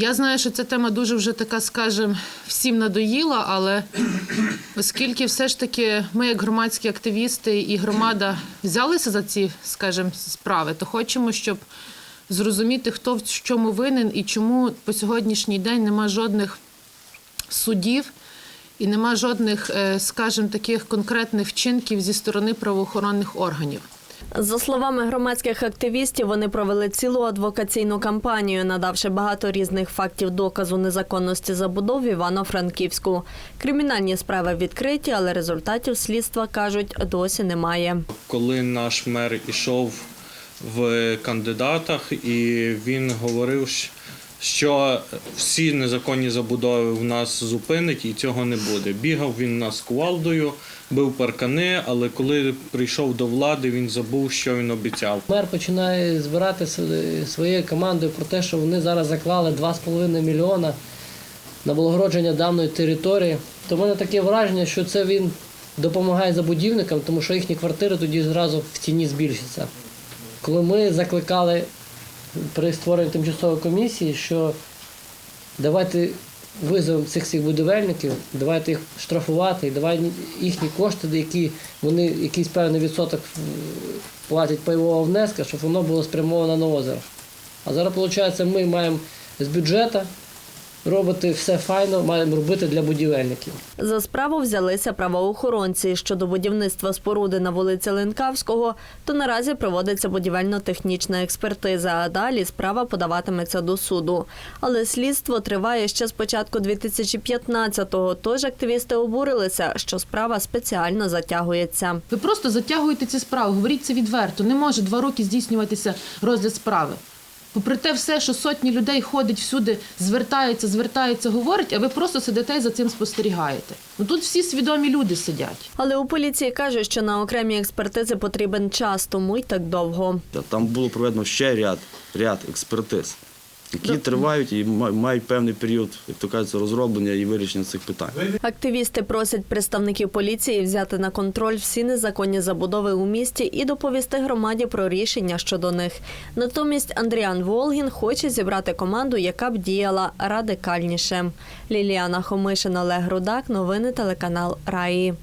Я знаю, що ця тема дуже вже така, скажем, всім надоїла, але оскільки все ж таки ми, як громадські активісти і громада, взялися за ці, скажем, справи, то хочемо, щоб зрозуміти, хто в чому винен і чому по сьогоднішній день нема жодних судів і нема жодних, е, скажем, таких конкретних вчинків зі сторони правоохоронних органів. За словами громадських активістів, вони провели цілу адвокаційну кампанію, надавши багато різних фактів доказу незаконності забудов Івано-Франківську. Кримінальні справи відкриті, але результатів слідства кажуть досі немає. коли наш мер ішов в кандидатах, і він говорив, що всі незаконні забудови в нас зупинить і цього не буде. Бігав він нас кувалдою, бив паркани, але коли прийшов до влади, він забув, що він обіцяв. Мер починає збирати своєю командою про те, що вони зараз заклали 2,5 мільйона на благородження даної території. То в мене таке враження, що це він допомагає забудівникам, тому що їхні квартири тоді зразу в ціні збільшаться. Коли ми закликали при створенні тимчасової комісії, що давайте визовемо цих всіх будівельників, давайте їх штрафувати, давайте їхні кошти, які вони якийсь певний відсоток платять пайового внеска, щоб воно було спрямовано на озеро. А зараз, виходить, ми маємо з бюджету робити все файно, маємо робити для будівельників. За справу взялися правоохоронці щодо будівництва споруди на вулиці Ленкавського. То наразі проводиться будівельно-технічна експертиза. А далі справа подаватиметься до суду. Але слідство триває ще з початку 2015-го. Тож активісти обурилися, що справа спеціально затягується. Ви просто затягуєте ці справи, говоріть це відверто. Не може два роки здійснюватися розгляд справи. Попри те, все, що сотні людей ходить всюди, звертається, звертається, говорить, а ви просто сидите і за цим спостерігаєте. Ну тут всі свідомі люди сидять. Але у поліції кажуть, що на окремі експертизи потрібен час, тому й так довго. Там було проведено ще ряд, ряд експертиз, які тривають і ма- мають певний період, як то кажуть, розроблення і вирішення цих питань. Активісти просять представників поліції взяти на контроль всі незаконні забудови у місті і доповісти громаді про рішення щодо них. Натомість Андріан Волгін хоче зібрати команду, яка б діяла радикальніше. Ліліана Хомишин, Олег Рудак, новини телеканал Раї.